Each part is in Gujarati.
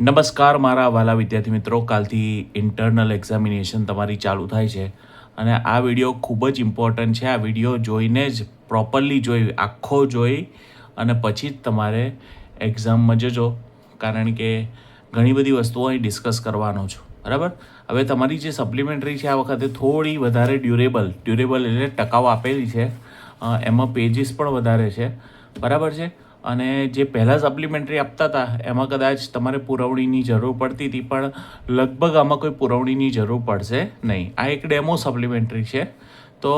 નમસ્કાર મારા વાલા વિદ્યાર્થી મિત્રો. કાલથી ઇન્ટરનલ એક્ઝામિનેશન તમારી ચાલુ થાય છે અને આ વીડિયો ખૂબ જ ઇમ્પોર્ટન્ટ છે. આ વીડિયો જોઈને જ પ્રોપરલી જોઈ, આખો જોઈ અને પછી જ તમારે એક્ઝામમાં જજો. કારણ કે ઘણી બધી વસ્તુઓ અહીં ડિસ્કસ કરવાનો છું. બરાબર? હવે તમારી જે સપ્લિમેન્ટરી છે, આ વખતે થોડી વધારે ડ્યુરેબલ ડ્યુરેબલ એટલે ટકાઉ આપેલી છે. એમાં પેજીસ પણ વધારે છે. બરાબર છે? અને જે પહેલાં સપ્લિમેન્ટરી આપતા હતા, એમાં કદાચ તમારે પુરવણીની જરૂર પડતી હતી, પણ લગભગ આમાં કોઈ પુરવણીની જરૂર પડશે નહીં. આ એક ડેમો સપ્લિમેન્ટરી છે. તો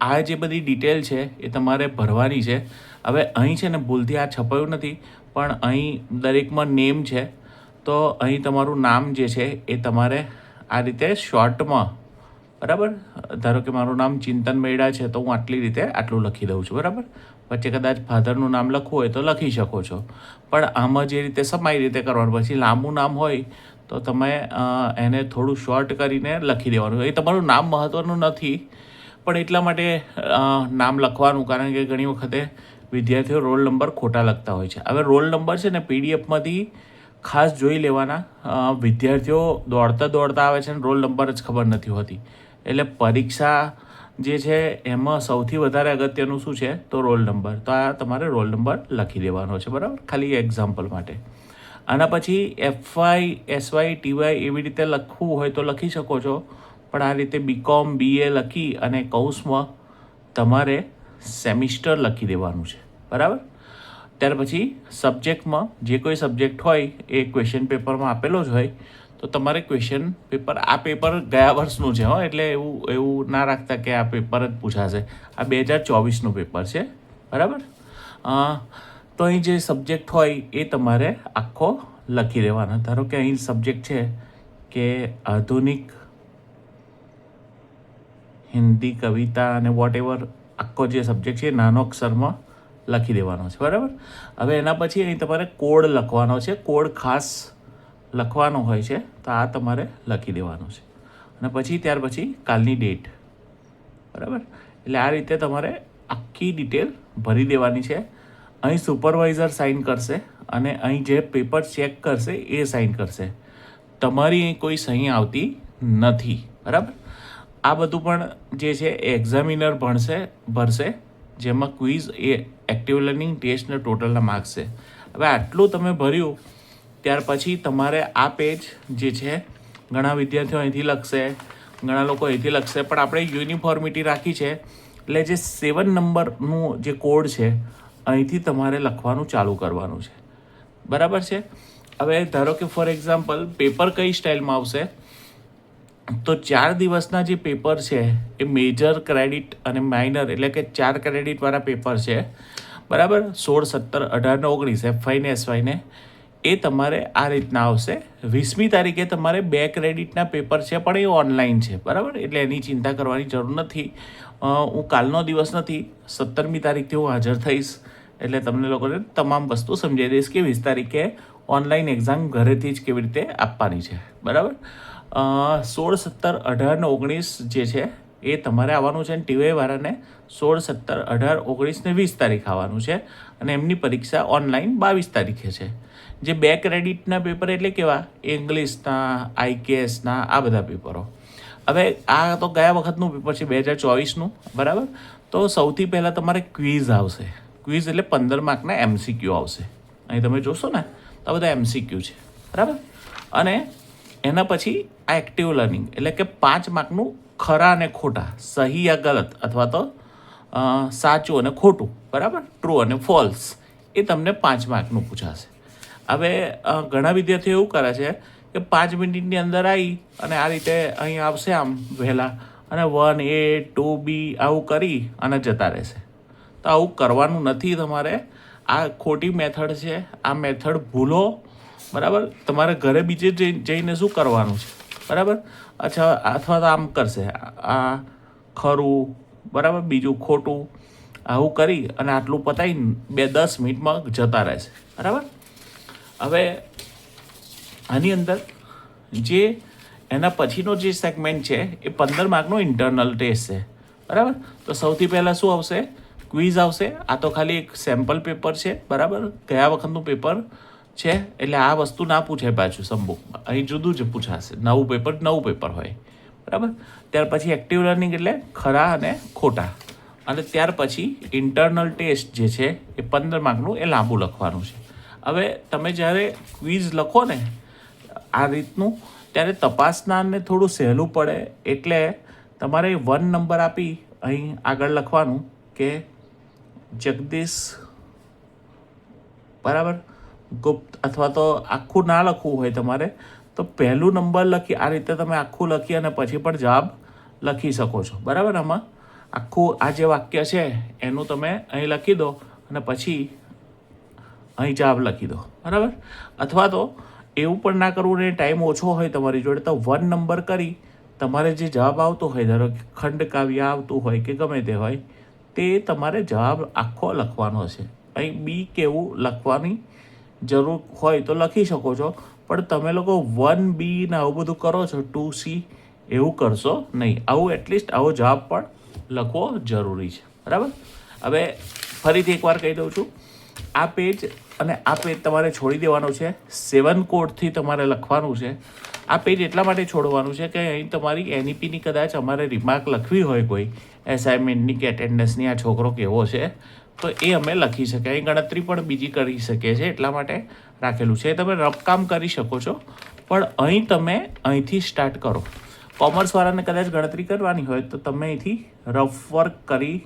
આ જે બધી ડિટેલ છે, એ તમારે ભરવાની છે. હવે અહીં છે ને ભૂલથી આ છપાયું નથી, પણ અહીં દરેકમાં નેમ છે. તો અહીં તમારું નામ જે છે, એ તમારે આ રીતે શોર્ટમાં બરાબર? ધારો કે મારું નામ ચિંતન મેડા છે, તો હું આટલી રીતે આટલું લખી દઉં છું, બરાબર? વચ્ચે કદાચ ફાધરનું નામ લખવું હોય તો લખી શકો છો. પણ આમાં જે રીતે સમાય રીતે કરવાનું, પછી લાંબુ નામ હોય તો તમે એને થોડું શોર્ટ કરીને લખી દેવાનું. એ તમારું નામ મહત્ત્વનું નથી, પણ એટલા માટે નામ લખવાનું, કારણ કે ઘણી વખતે વિદ્યાર્થીઓ રોલ નંબર ખોટા લખતા હોય છે. હવે રોલ નંબર છે ને પીડીએફમાંથી ખાસ જોઈ લેવાના વિદ્યાર્થીઓ દોડતા દોડતા આવે છે ને, રોલ નંબર જ ખબર નથી હોતી. એટલે પરીક્ષા જે છે, એમાં સૌથી વધારે અગત્યનું શું છે? તો રોલ નંબર. તો આ તમારે રોલ નંબર લખી દેવાનો છે, બરાબર? ખાલી એક્ઝામ્પલ માટે. આના પછી એફવાય એસવાય ટીવાય એવી રીતે લખવું હોય તો લખી શકો છો. પણ આ રીતે બીકોમ બીએ લખી અને કૌંસમાં તમારે સેમિસ્ટર લખી દેવાનું છે, બરાબર? ત્યાર પછી સબ્જેક્ટમાં જે કોઈ સબ્જેક્ટ હોય, એ ક્વેશ્ચન પેપરમાં આપેલો જ હોય. તો તમારે ક્વેશ્ચન પેપર આ પેપર ગયા વર્ષનું છે હો, એટલે એવું એવું ના રાખતા કે આ પેપર જ પૂછાશે. આ બે હજાર ચોવીસનું પેપર છે, બરાબર? તો અહીં જે સબ્જેક્ટ હોય એ તમારે આખો લખી દેવાનો. ધારો કે અહીં સબ્જેક્ટ છે કે આધુનિક હિન્દી કવિતા અને વોટ એવર આખો જે સબ્જેક્ટ છે નાનો અક્ષરમાં લખી દેવાનો છે, બરાબર? હવે એના પછી અહીં તમારે કોડ લખવાનો છે. કોડ ખાસ લખવાનો હોય છે, તો આ તમારે લખી દેવાનું છે. અને પછી ત્યાર પછી કાલની ડેટ બરાબર? એટલે આ રીતે તમારે આખી ડિટેલ ભરી દેવાની છે. અહીં સુપરવાઇઝર સાઇન કરશે અને અહીં જે પેપર ચેક કરશે, એ સાઇન કરશે. તમારી અહીં કોઈ સહી આવતી નથી. બરાબર? આ બધું પણ જે છે એક્ઝામિનર ભણશે, ભરશે, જેમાં ક્વિઝ એ એક્ટિવ લર્નિંગ ટેસ્ટના ટોટલના માર્ક્સ છે. હવે આટલું તમે ભર્યું ત્યાર પછી તમારે આ પેજ જે છે, ઘણા વિદ્યાર્થીઓ અહીંથી લખશે, ઘણા લોકો અહીંથી લખશે, પણ આપણે યુનિફોર્મિટી રાખી છે. એટલે જે સેવન નંબરનું જે કોડ છે, અહીંથી તમારે લખવાનું ચાલુ કરવાનું છે. બરાબર છે? હવે ધારો કે ફોર એક્ઝામ્પલ, પેપર કઈ સ્ટાઇલમાં આવશે? તો ચાર દિવસના જે પેપર છે, એ મેજર ક્રેડિટ અને માઇનર, એટલે કે ચાર ક્રેડિટવાળા પેપર છે. બરાબર? સોળ, સત્તર, અઢાર ને ઓગણીસ એફઆઈ ને એસવાય ને. એ તમારે આ રીતના આવશે. વીસમી તારીખે તમારે બે ક્રેડિટના પેપર છે, પણ એ ઓનલાઈન છે, બરાબર? એટલે એની ચિંતા કરવાની જરૂર નથી. હું કાલનો દિવસ નથી, સત્તરમી તારીખથી હું હાજર થઈશ. એટલે તમને લોકોને તમામ વસ્તુ સમજાવી દઈશ કે વીસ તારીખે ઓનલાઈન એક્ઝામ ઘરેથી જ કેવી રીતે આપવાની છે, બરાબર? સોળ, સત્તર, અઢાર ને ઓગણીસ જે છે, એ તમારે આવવાનું છે અને ટીવાય વાળાને સોળ, સત્તર, અઢાર, ઓગણીસ ને વીસ તારીખ આવવાનું છે અને એમની પરીક્ષા ઓનલાઈન બાવીસ તારીખે છે. જે બે ક્રેડિટના પેપર એટલે કેવા? ઇંગ્લિશના આઈકેએસના આ બધા પેપરો હવે આ તો ગયા વખતનું પેપર છે, બે હજાર ચોવીસનું, બરાબર? તો સૌથી પહેલાં તમારે ક્વિઝ આવશે. ક્વિઝ એટલે પંદર માર્કના એમસીક્યુ આવશે. અહીં તમે જોશો ને, તો આ બધા એમસીક્યુ છે, બરાબર? અને એના પછી આ એક્ટિવ લર્નિંગ એટલે કે પાંચ માર્કનું ખરા અને ખોટા, સહી યા ગલત, અથવા તો સાચું અને ખોટું, બરાબર? ટ્રુ અને ફોલ્સ એ તમને પાંચ માર્કનું પૂછાશે. હવે ઘણા વિદ્યાર્થીઓ એવું કરે છે કે પાંચ મિનિટની અંદર આવી અને આ રીતે અહીં આવશે આમ વહેલા. અને વન, એ, ટુ, બી આવું કરી અને જતા રહેશે. તો આવું કરવાનું નથી તમારે. આ ખોટી મેથડ છે. આ મેથડ ભૂલો. બરાબર? તમારે ઘરે બીજે જઈ- જઈને શું કરવાનું છે? બરાબર? અચ્છા, અથવા તો આમ કરશે. આ ખરું. બરાબર? બીજું ખોટું. આવું કરી અને આટલું પતાવી બે દસ મિનિટમાં જતા રહેશે. બરાબર? હવે આની અંદર જે એના પછીનો જે સેગમેન્ટ છે, એ પંદર માર્કનો ઇન્ટરનલ ટેસ્ટ છે. બરાબર? તો સૌથી પહેલાં શું આવશે? ક્વિઝ આવશે. આ તો ખાલી એક સેમ્પલ પેપર છે, બરાબર? ગયા વખતનું પેપર છે, એટલે આ વસ્તુ ના પૂછાય પાછું સમબુકમાં અહીં જુદું જ પૂછાશે. નવું પેપર નવું પેપર હોય. બરાબર? ત્યાર પછી એક્ટિવ લર્નિંગ એટલે ખરા અને ખોટા. અને ત્યાર પછી ઇન્ટરનલ ટેસ્ટ જે છે, એ પંદર માર્કનું એ લાંબુ લખવાનું છે. હવે તમે જ્યારે ક્વિઝ લખો ને, આ રીતનું, ત્યારે તપાસનારને થોડું સહેલું પડે. એટલે તમારે વન નંબર આપી અહીં આગળ લખવાનું કે જગદીશ, બરાબર? ગુપ્ત અથવા તો આખું ના લખવું હોય તમારે, તો પહેલું નંબર લખી, આ રીતે તમે આખું લખી અને પછી પણ જવાબ લખી શકો છો. બરાબર આમાં? આખું આ જે વાક્ય છે, એનું તમે અહીં લખી દો અને પછી અહીં જવાબ લખી દો. બરાબર? અથવા તો એવું પણ ના કરવું ને ટાઈમ ઓછો હોય તમારી જોડે, તો વન નંબર કરી તમારે જે જવાબ આવતો હોય, ધારો કે ખંડ કાવ્ય આવતું હોય કે ગમે તે હોય, તે તમારે જવાબ આખો લખવાનો છે અહીં બી કેવું લખવાની જરૂર હોય તો લખી શકો છો, પણ તમે લોકો વન બી ને આવું બધું કરો છો ટુ સી એવું કરશો નહીં. આવું એટલીસ્ટ આવો જવાબ પણ લખવો જરૂરી છે. બરાબર? હવે ફરીથી એકવાર કહી દઉં છું. આ પેજ અને આ પેજ તમારે છોડી દેવાનું છે. સેવન કોડથી તમારે લખવાનું છે. આ પેજ એટલા માટે છોડવાનું છે કે અહીં તમારી એનઈપીની કદાચ અમારે રિમાર્ક લખવી હોય કોઈ એસાઇનમેન્ટની કે એટેન્ડન્સની આ છોકરો કેવો છે, તો એ અમે લખી શકીએ. અહીં ગણતરી પણ બીજી કરી શકીએ છીએ એટલા માટે રાખેલું છે. એ તમે રફ કામ કરી શકો છો. પણ અહીં તમે અહીંથી સ્ટાર્ટ કરો. કોમર્સવાળાને કદાચ ગણતરી કરવાની હોય તો તમે અહીંથી રફ વર્ક કરી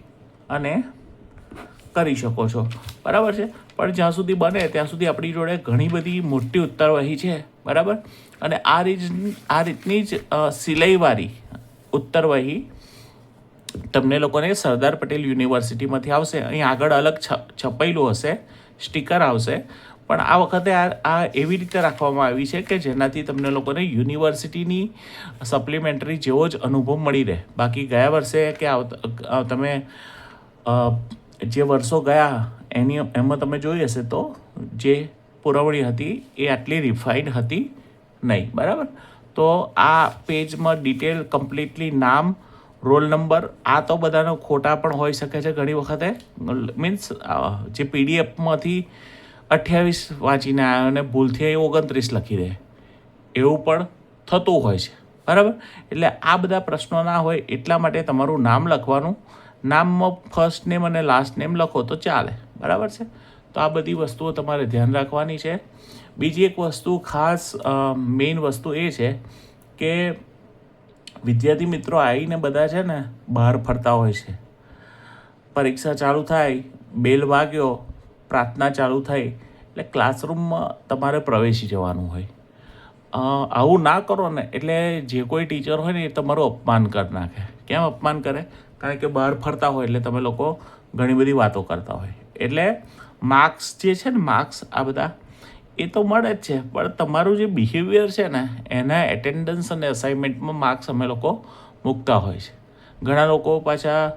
અને કરી શકો છો. બરાબર છે? પણ જ્યાં સુધી બને, ત્યાં સુધી આપણી જોડે ઘણી બધી મોટી ઉત્તરવહી છે. બરાબર? અને આ રીત આ રીતની જ સિલાઈવાળી ઉત્તરવહી તમને લોકોને સરદાર પટેલ યુનિવર્સિટીમાંથી આવશે. અહીં આગળ અલગ છપાયેલું હશે, સ્ટીકર આવશે. પણ આ વખતે આ આ એવી રીતે રાખવામાં આવી છે કે જેનાથી તમને લોકોને યુનિવર્સિટીની સપ્લિમેન્ટરી જેવો જ અનુભવ મળી રહે. બાકી ગયા વર્ષે કે આવ તમે જે વર્ષો ગયા, એની એમાં તમે જોઈ હશે તો જે પુરવણી હતી એ આટલી રિફાઇન્ડ હતી નહીં, બરાબર? તો આ પેજમાં ડિટેલ કમ્પ્લીટલી નામ રોલ નંબર આ તો બધાનો ખોટા પણ હોઈ શકે છે ઘણી વખતે. મીન્સ જે પીડીએફમાંથી અઠ્યાવીસ વાંચીને આવ્યો અને ભૂલથી અહીં ઓગણત્રીસ લખી દે. એવું પણ થતું હોય છે, બરાબર? એટલે આ બધા પ્રશ્નો ના હોય એટલા માટે તમારું નામ લખવાનું નામમાં ફર્સ્ટ નેમ અને લાસ્ટ નેમ લખો તો ચાલે. બરાબર છે? તો આ બધી વસ્તુઓ તમારે ધ્યાન રાખવાની છે. બીજી એક વસ્તુ, ખાસ મેઇન વસ્તુ એ છે કે વિદ્યાર્થી મિત્રો આવીને બધા છે ને બહાર ફરતા હોય છે. પરીક્ષા ચાલુ થાય, બેલ વાગ્યો, પ્રાર્થના ચાલુ થઈ, એટલે ક્લાસરૂમમાં તમારે પ્રવેશી જવાનું હોય. આવું ના કરો ને, એટલે જે કોઈ ટીચર હોય ને એ તમારું અપમાન કરી નાખે. કેમ અપમાન કરે? કારણ કે બહાર ફરતા હોય એટલે તમે લોકો ઘણી બધી વાતો કરતા હોય. એટલે માર્ક્સ જે છે ને, માર્ક્સ આ બધા, એ તો મળે જ છે. પણ તમારું જે બિહેવિયર છે ને, એના એટેન્ડન્સ અને અસાઇનમેન્ટમાં માર્ક્સ અમે લોકો મૂકતા હોય છે. ઘણા લોકો પાછા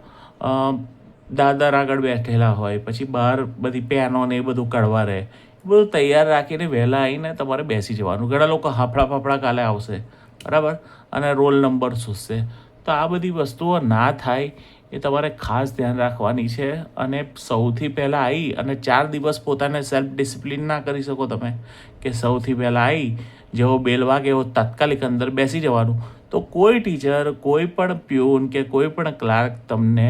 દાદર આગળ બેઠેલા હોય, પછી બહાર બધી પેનો ને એ બધું કાઢવા રહે. એ બધું તૈયાર રાખીને વહેલા આવીને તમારે બેસી જવાનું. ઘણા લોકો હાફડા ફાફડા કાલે આવશે. બરાબર? અને રોલ નંબર શોધશે. તો આ બધી વસ્તુઓ ના થાય એ તમારે ખાસ ધ્યાન રાખવાની છે અને સૌથી પહેલાં આવી અને ચાર દિવસ પોતાને સેલ્ફ ડિસિપ્લિન ના કરી શકો તમે કે સૌથી પહેલાં આવી જેવો બેલ વાગે એવો તાત્કાલિક અંદર બેસી જવાનું. તો કોઈ ટીચર કોઈ પણ પ્યુન કે કોઈ પણ ક્લાર્ક તમને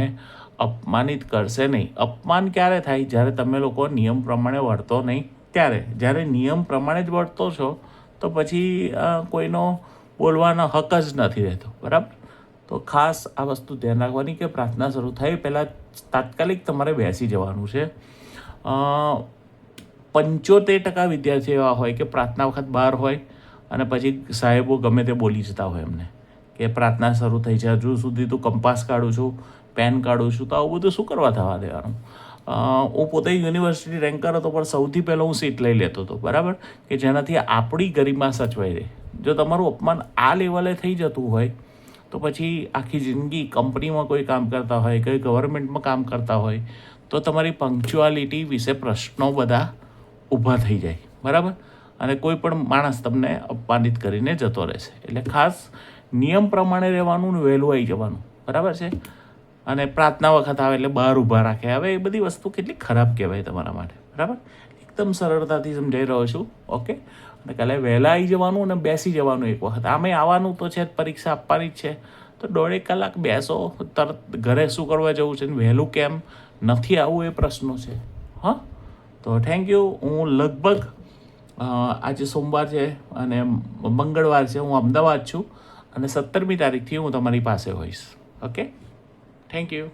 અપમાનિત કરશે નહીં. અપમાન ક્યારે થાય? જ્યારે તમે લોકો નિયમ પ્રમાણે વર્તો નહીં. ત્યારે. જ્યારે નિયમ પ્રમાણે જ વર્તો છો, તો પછી કોઈનો બોલવાનો હક જ નથી રહેતો. બરાબર? તો ખાસ આ વસ્તુ ધ્યાન રાખવાની કે પ્રાર્થના શરૂ થાય પહેલાં તાત્કાલિક તમારે બેસી જવાનું છે. પંચોતેર ટકા વિદ્યાર્થીઓ એવા હોય કે પ્રાર્થના વખત બહાર હોય અને પછી સાહેબો ગમે તે બોલી જતા હોય એમને કે પ્રાર્થના શરૂ થઈ છે હજુ સુધી તું કંપાસ કાઢું છું, પેન કાઢું છું, તો આવું બધું શું કરવા થવા દેવાનું? હું પોતે યુનિવર્સિટી રેન્કર હતો પણ સૌથી પહેલો હું સીટ લઈ લેતો હતો, બરાબર? કે જેનાથી આપણી ગરિમા સચવાઈ રહે. જો તમારું અપમાન આ લેવલે થઈ જતું હોય તો પછી આખી જિંદગી કંપનીમાં કોઈ કામ કરતા હોય, કોઈ ગવર્મેન્ટમાં કામ કરતા હોય, તો તમારી પંક્ચ્યુઆલિટી વિશે પ્રશ્નો બધા ઊભા થઈ જાય. બરાબર? અને કોઈ પણ માણસ તમને અપમાનિત કરીને જતો રહેશે. એટલે ખાસ નિયમ પ્રમાણે રહેવાનું ને વહેલું આવી જવાનું. બરાબર છે? અને પ્રાર્થના વખત આવે એટલે બહાર ઊભા રાખે. હવે એ બધી વસ્તુ કેટલી ખરાબ કહેવાય તમારા માટે. બરાબર? એકદમ સરળતાથી સમજાઈ રહ્યો છું. ઓકે? અને કાલે વહેલા આવી જવાનું અને બેસી જવાનું એક વખત. આમે આવવાનું તો છે પરીક્ષા આપવાની જ છે. તો દોઢેક કલાક બેસો, તરત ઘરે શું કરવા જવું છે વહેલું કેમ? નથી આવવું એ પ્રશ્નો છે. હા? તો થેન્ક યુ હું લગભગ આજે સોમવાર છે અને મંગળવાર છે. હું અમદાવાદ છું અને સત્તરમી તારીખથી હું તમારી પાસે હોઈશ. ઓકે? Thank you